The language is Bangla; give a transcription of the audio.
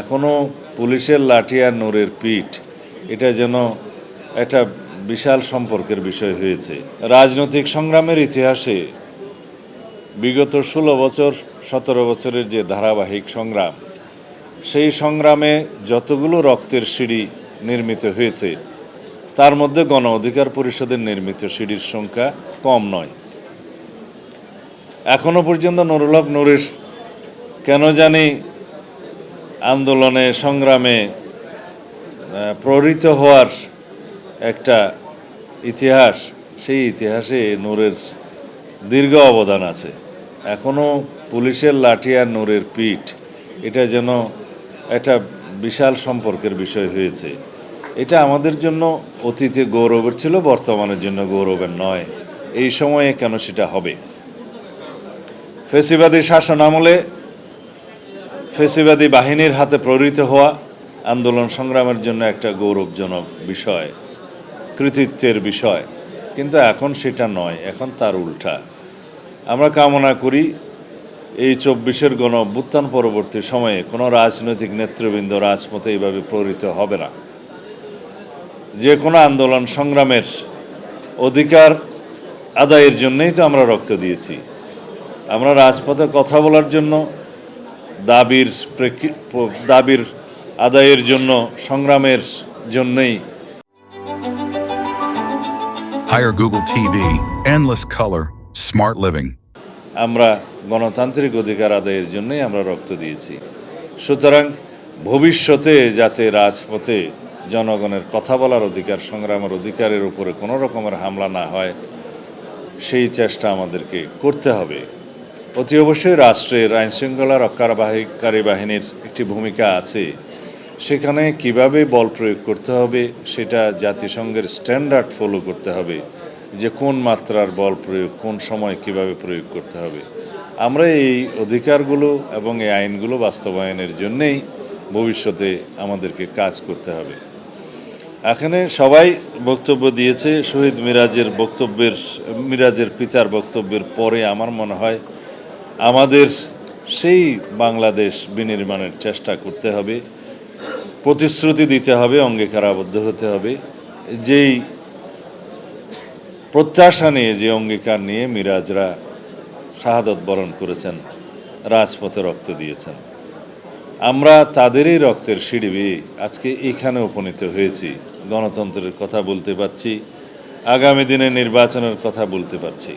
এখনও পুলিশের লাঠি আর নূরের পিঠ, এটা যেন একটা বিশাল সম্পর্কের বিষয় হয়েছে। রাজনৈতিক সংগ্রামের ইতিহাসে বিগত ষোলো বছর, সতেরো বছরের যে ধারাবাহিক সংগ্রাম, সেই সংগ্রামে যতগুলো রক্তের সিঁড়ি নির্মিত হয়েছে, তার মধ্যে গণ অধিকার পরিষদের নির্মিত সিঁড়ির সংখ্যা কম নয়। এখনও পর্যন্ত নুরুল হক নুরের কেন জানি আন্দোলনে, সংগ্রামে প্রহৃত হওয়ার একটা ইতিহাস, সেই ইতিহাসে নূরের দীর্ঘ অবদান আছে। এখনও পুলিশের লাঠি আর নূরের পিঠ, এটা যেন একটা বিশাল সম্পর্কের বিষয় হয়েছে। এটা আমাদের জন্য অতীতে গৌরবের ছিল, বর্তমানের জন্য গৌরবের নয়। এই সময়ে কেন সেটা হবে? ফেসিবাদী শাসন আমলে ফেসিবাদী বাহিনীর হাতে প্রহৃত হওয়া আন্দোলন সংগ্রামের জন্য একটা গৌরবজনক বিষয়, কৃতিত্বের বিষয়। কিন্তু এখন সেটা নয়, এখন তার উল্টা। আমরা কামনা করি এই চব্বিশের গণ অভ্যুত্থান পরবর্তী সময়ে কোনো রাজনৈতিক নেতৃবৃন্দ রাজপথে এইভাবে প্রহৃত হবে না। যে কোনো আন্দোলন সংগ্রামের অধিকার আদায়ের জন্যই তো আমরা রক্ত দিয়েছি। আমরা রাজপথে কথা বলার জন্য দাবির প্রেক্ষি- দাবির আদায়ের জন্য সংগ্রামের জন্যই। Hire Google TV, endless color, smart living. আমরা গণতান্ত্রিক অধিকার আদায়ের জন্যই আমরা রক্ত দিয়েছি। সুতরাং ভবিষ্যতে যাতে রাজপথে জনগণের কথা বলার অধিকার সংগ্রামের অধিকারের উপরে কোনো রকমের হামলা না হয় সেই চেষ্টা আমাদেরকে করতে হবে। অতি অবশ্যই রাষ্ট্রের আইনশৃঙ্খলা রক্ষাকারী বাহিনীর একটি ভূমিকা আছে। সেখানে কীভাবে বল প্রয়োগ করতে হবে, সেটা জাতিসংঘের স্ট্যান্ডার্ড ফলো করতে হবে, যে কোন মাত্রার বল প্রয়োগ, কোন সময় কীভাবে প্রয়োগ করতে হবে। আমরা এই অধিকারগুলো এবং এই আইনগুলো বাস্তবায়নের জন্যেই ভবিষ্যতে আমাদেরকে কাজ করতে হবে। এখানে সবাই বক্তব্য দিয়েছে, শহীদ মিরাজের বক্তব্যের, মিরাজের পিতার বক্তব্যের পরে আমার মনে হয় আমাদের সেই বাংলাদেশ বিনির্মাণের চেষ্টা করতে হবে, প্রতিশ্রুতি দিতে হবে অঙ্গীকার আবদ্ধ হতে হবে। যেই প্রত্যাশা নিয়ে, যে অঙ্গীকার নিয়ে মিরাজরা শাহাদত বরণ করেছেন, রাজপথে রক্ত দিয়েছেন। আমরা তাদেরই রক্তের সিঁড়ি আজকে এখানে উপনীত হয়েছি। গণতন্ত্রের কথা বলতে পারছি, আগামী দিনে নির্বাচনের কথা বলতে পারছি।